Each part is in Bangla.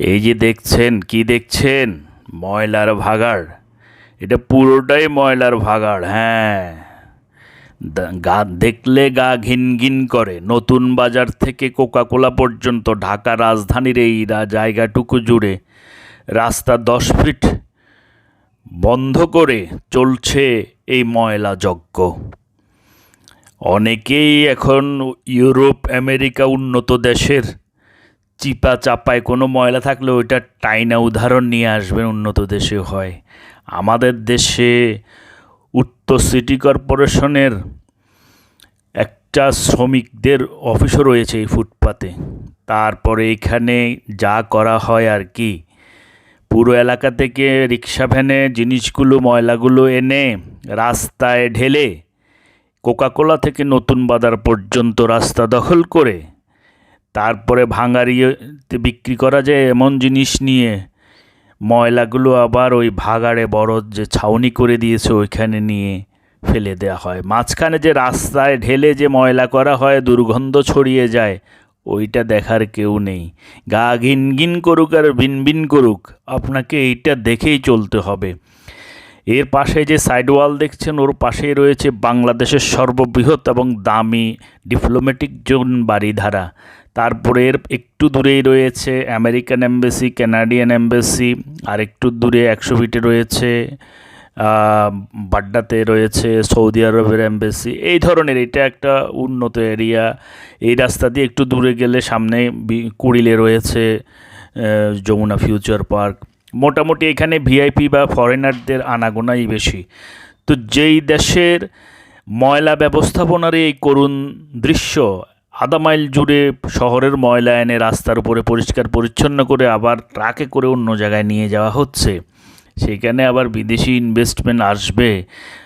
এই যে দেখছেন, কি দেখছেন? ময়লার ভাগাড়। এটা পুরোটাই ময়লার ভাগাড় হ্যাঁ। গা, দেখলে গা ঘিন ঘিন করে। নতুন বাজার থেকে কোকাকোলা পর্যন্ত ঢাকা রাজধানীর এই জায়গাটুকু জুড়ে রাস্তা দশ ফিট বন্ধ করে চলছে এই ময়লা যজ্ঞ। অনেকেই এখন ইউরোপ, আমেরিকা উন্নত দেশের চিপা চাপায় কোনো ময়লা থাকলে ওইটা টাইনা উদাহরণ নিয়ে আসবেন উন্নত দেশে হয়। আমাদের দেশে উত্তর সিটি কর্পোরেশনের একটা শ্রমিকদের অফিসও রয়েছে এই ফুটপাতে। তারপরে এখানে যা করা হয় আর কি, পুরো এলাকা থেকে রিক্সা ভ্যানে জিনিসগুলো, ময়লাগুলো এনে রাস্তায় ঢেলে কোকাকোলা থেকে নতুন বাজার পর্যন্ত রাস্তা দখল করে তারপরে ভাঙাড়িতে বিক্রি করা যায় এমন জিনিস নিয়ে। ময়লাগুলো আবার ওই ভাগাড়ে বড় যে ছাউনি করে দিয়েছে ওইখানে নিয়ে ফেলে দেওয়া হয়। মাঝখানে যে রাস্তায় ঢেলে যে ময়লা করা হয়, দুর্গন্ধ ছড়িয়ে যায়, ওইটা দেখার কেউ নেই। গা ঘিন ঘিন করুক আর ভিন ভিন করুক, আপনাকে এইটা দেখেই চলতে হবে। এর পাশে যে সাইড ওয়াল দেখছেন, ওর পাশেই রয়েছে বাংলাদেশের সর্ববৃহৎ এবং দামি ডিপ্লোম্যাটিক জোন বাড়িধারা। তারপরে একটু দূরেই রয়েছে আমেরিকান এম্বাসি, কানাডিয়ান এম্বাসি, আর একটু দূরে একশো ফিটে রয়েছে বাড্ডাতে রয়েছে সৌদি আরবের এম্বাসি। এই ধরনের এটা একটা উন্নত এরিয়া। এই রাস্তা দিয়ে একটু দূরে গেলে সামনে কুড়িলে রয়েছে যমুনা ফিউচার পার্ক। মোটামুটি এখানে ভিআইপি বা ফরেনারদের আনাগোনাই বেশি। তো যেই দেশের ময়লা ব্যবস্থাপনার এই করুণ দৃশ্য আধা মাইল জুড়ে শহরের ময়লা এনে রাস্তার উপরে পরিষ্কার পরিচ্ছন্ন করে আবার ট্রাকে করে অন্য জায়গায় নিয়ে যাওয়া হচ্ছে। সেখানে আবার বিদেশি ইনভেস্টমেন্ট আসবে।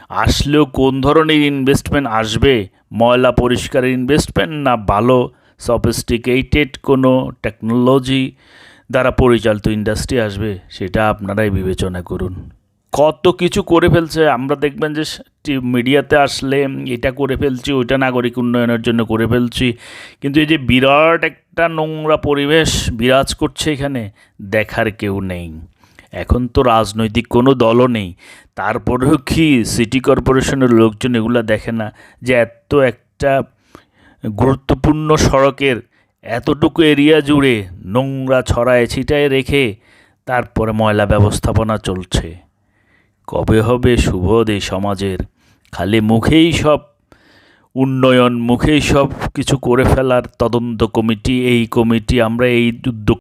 আসলেও কোন ধরনের ইনভেস্টমেন্ট আসবে? ময়লা পরিষ্কারের ইনভেস্টমেন্ট না ভালো? সফিস্টিকেটেড কোনো টেকনোলজি দ্বারা পরিচালিত ইন্ডাস্ট্রি আসবে, সেটা আপনারাই বিবেচনা করুন। কত কিছু করে ফেলছে। আমরা দেখবেন যে মিডিয়াতে আসলে এটা করে ফেলছি, ওইটা নাগরিক উন্নয়নের জন্য করে ফেলছি। কিন্তু এই যে বিরাট একটা নোংরা পরিবেশ বিরাজ করছে এখানে, দেখার কেউ নেই। এখন তো রাজনৈতিক কোনো দলও নেই। তারপরেও কি সিটি কর্পোরেশনের লোকজন এগুলো দেখে না যে এত একটা গুরুত্বপূর্ণ সড়কের এতটুকু এরিয়া জুড়ে নোংরা ছড়ায় ছিটায় রেখে তারপরে ময়লা ব্যবস্থাপনা চলছে। কবে হবে সুবোধ এই সমাজের? খালি মুখেই সব, উন্নয়ন মুখেই সব কিছু করে ফেলার তদন্ত কমিটি, এই কমিটি, আমরা এই উদ্যোগ